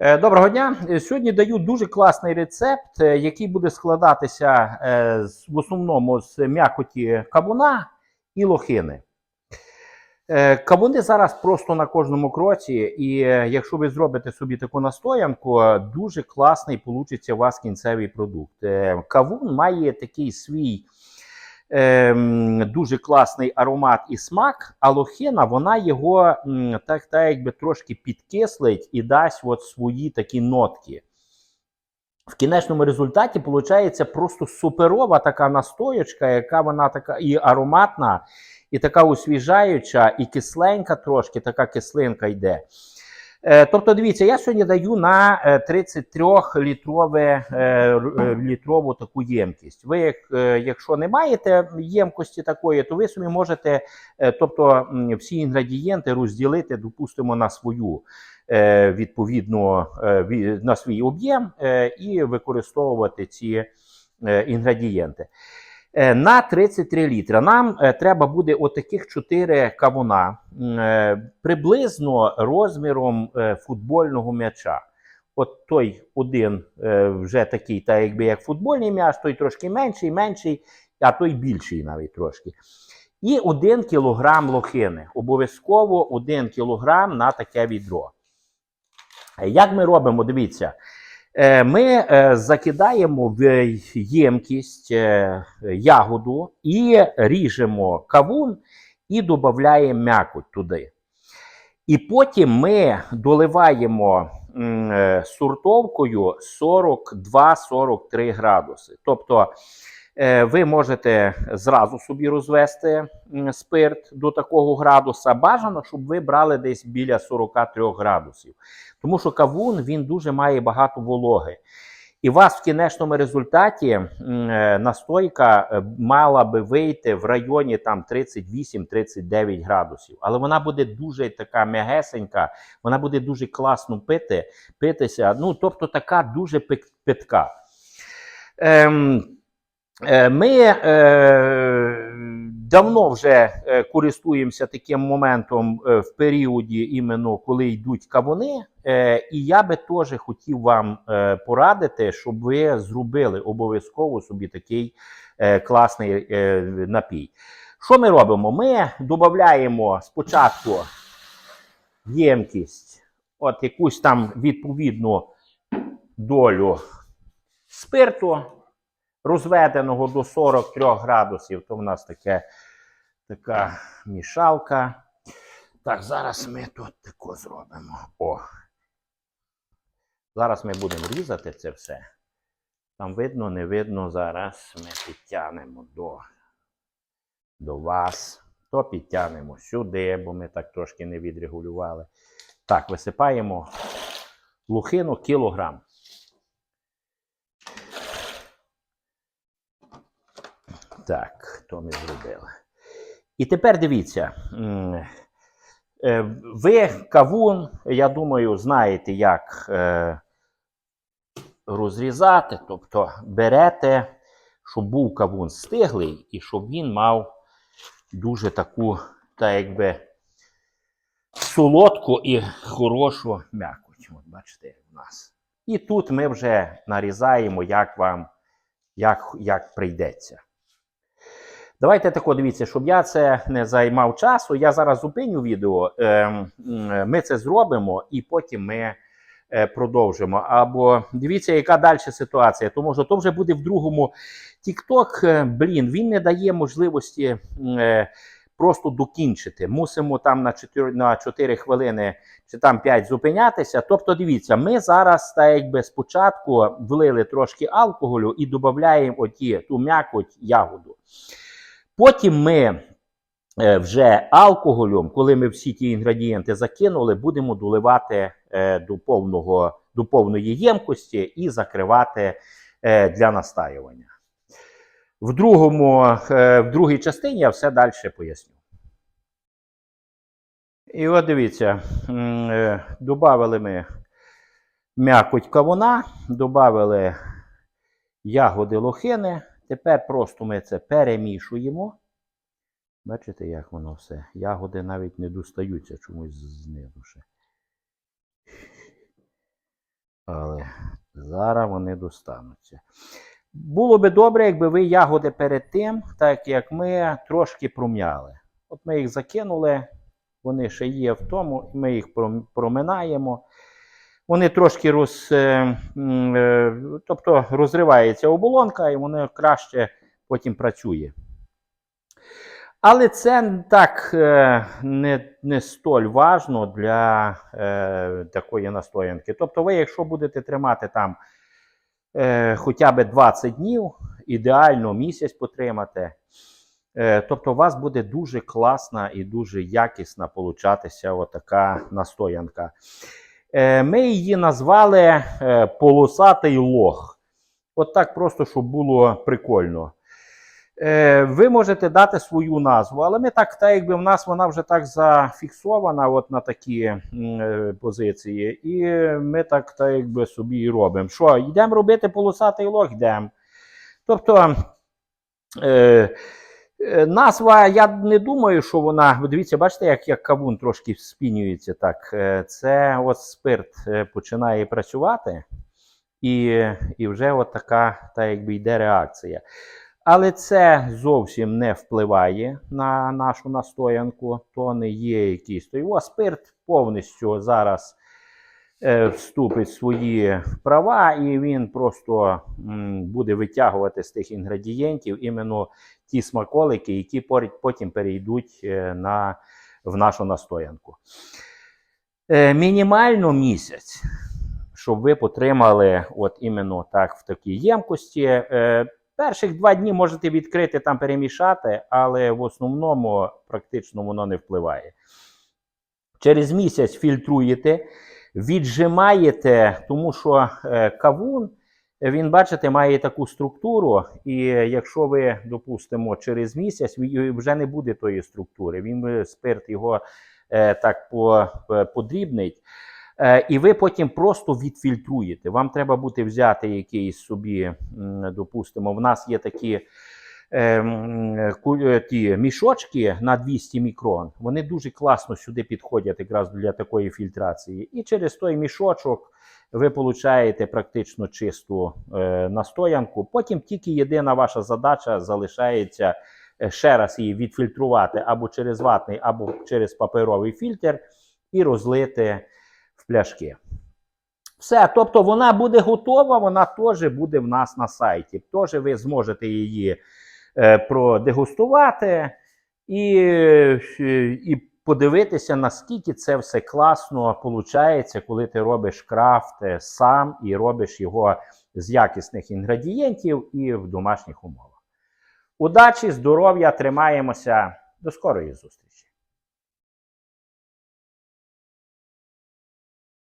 Е, Доброго дня. Е, Сьогодні даю дуже класний рецепт, е, який буде складатися в основному з м'якоті кавуна і лохини. Кавуни зараз просто на кожному кроці, і якщо ви зробите собі таку настоянку, дуже класний получиться у вас кінцевий продукт. Кавун має такий свій ем, дуже класний аромат і смак, а вона його так, так якби трошки підкислить і дасть от свої такі нотки. В кінечному результаті виходить просто суперова така настоячка, яка вона така і ароматна, і така освіжаюча, і кисленька трошки, така кислинка йде. Е, Тобто, дивіться, я сьогодні даю на 33 літрову літрову таку ємкість. Ви, е, якщо не маєте ємкості такої, то ви собі можете е, тобто, всі інгредієнти розділити, допустимо, на свою е, відповідно е, на свій об'єм е, і використовувати ці е, інгредієнти. Е, На 33 літра нам е, треба буде отаких 4 кавуна е, приблизно розміром футбольного м'яча. От той один вже такий, так якби як футбольний м'яч, той трошки менший, менший, а той більший навіть трошки. І 1 кілограм лохини. Обов'язково 1 кілограм на таке відро. Як ми робимо? Дивіться. Е, Ми е, закидаємо в ємкість е, ягоду і ріжемо кавун і додаємо м'якоть туди. І потім ми доливаємо суртовкою 42-43 градуси. Тобто ви можете зразу собі розвести спирт до такого градуса. Бажано, щоб ви брали десь біля 43 градусів. Тому що кавун він дуже має багато вологи. І у вас в кінечному результаті е, настойка е, мала би вийти в районі там 38-39 градусів. Але вона буде дуже така м'ягесенька, вона буде дуже класно пити, питися. Ну, тобто така дуже питка. Ем, е, ми е, давно вже е, користуємося таким моментом е, в періоді, іменно коли йдуть кавуни. Е, і я би теж хотів вам е, порадити, щоб ви зробили обов'язково собі такий е, класний е, напій. Що ми робимо? Ми додаємо спочатку ємкість, от якусь там відповідну долю спирту, розведеного до 43 градусів. То в нас таке, така мішалка. Так, зараз ми тут тако зробимо. О. Зараз ми будемо різати це все. Там видно, не видно. Зараз ми підтягнемо до, до вас. То підтягнемо сюди, бо ми так трошки не відрегулювали. Так, висипаємо лухину кілограм. Так, то ми зробили. І тепер дивіться. е, Ви кавун, я думаю, знаєте, як е, розрізати. Тобто берете, щоб був кавун стиглий і щоб він мав дуже таку, так якби, солодку і хорошу м'якоть. От бачите, в нас. І тут ми вже нарізаємо, як вам, як, як прийдеться. Давайте тако дивіться, щоб я це не займав часу. Я зараз зупиню відео. ем, Ми це зробимо і потім ми е, продовжимо. Або дивіться, яка далі ситуація. Тому що то вже буде в другому. TikTok, е, блін, він не дає можливості е, просто докінчити. Мусимо там на 4, на 4 хвилини чи там 5 зупинятися. Тобто, дивіться, ми зараз так якби спочатку влили трошки алкоголю і додаємо оті ту м'якоть ягоду. Потім ми е, вже алкоголем, коли ми всі ті інгредієнти закинули, будемо доливати е, до, повного, до повної ємкості і закривати е, для настаювання. В, другому, в другій частині я все далі поясню. І от дивіться, додали ми м'якоть кавуна, додали ягоди лохини. Тепер просто ми це перемішуємо. Бачите, як воно все. Ягоди навіть не достаються чомусь знизу ще. Але зараз вони достануться. Було би добре, якби ви ягоди перед тим, так як ми трошки пром'яли. От ми їх закинули, вони ще є в тому, і ми їх проминаємо. Вони трошки роз, е, е, тобто розривається оболонка, і воно краще потім працює. Але це так е, не, не столь важно для е, такої настоянки. Тобто, ви, якщо будете тримати там е, хоча б 20 днів, ідеально місяць потримати, е, тобто у вас буде дуже класна і дуже якісна получатися отака настоянка. Е, ми її назвали е, полосатий лох. От так просто, щоб було прикольно. Е, ви можете дати свою назву, але ми так, так якби в нас вона вже так зафіксована от на такі позиції, і ми так, так якби собі і робимо. Що, йдемо робити полосатий лох, йдемо. Тобто е, назва, я не думаю, що вона. Дивіться, бачите, як, як кавун трошки спінюється так. Е, Це от спирт е, починає працювати, і, і вже от така, та якби йде реакція. Але це зовсім не впливає на нашу настоянку, то не є якийсь. Його спирт повністю зараз е, вступить в свої права, і він просто буде витягувати з тих інгредієнтів іменно ті смаколики, які потім перейдуть е, на, в нашу настоянку. Е, мінімально місяць, щоб ви потримали от іменно так в такій ємкості. Е, Перших два дні можете відкрити там перемішати, але в основному практично воно не впливає. Через місяць фільтруєте, віджимаєте, тому що е, кавун, він, бачите, має таку структуру, і якщо ви, допустимо, через місяць вже не буде тої структури, він е, спирт його е, так подрібнить. І ви потім просто відфільтруєте. Вам треба буде взяти якийсь собі, допустимо, в нас є такі е, м, ку- е, ті мішочки на 200 мікрон. Вони дуже класно сюди підходять якраз для такої фільтрації. І через той мішочок ви получаєте практично чисту е, настоянку. Потім тільки єдина ваша задача залишається е, ще раз її відфільтрувати або через ватний, або через паперовий фільтр і розлити в пляшки. Все, тобто вона буде готова, вона теж буде в нас на сайті. Теж ви зможете її продегустувати і, е, і подивитися, наскільки це все класно виходить, коли ти робиш крафт е, сам і робиш його з якісних інгредієнтів і в домашніх умовах. Удачі, здоров'я, тримаємося. До скорої зустрічі!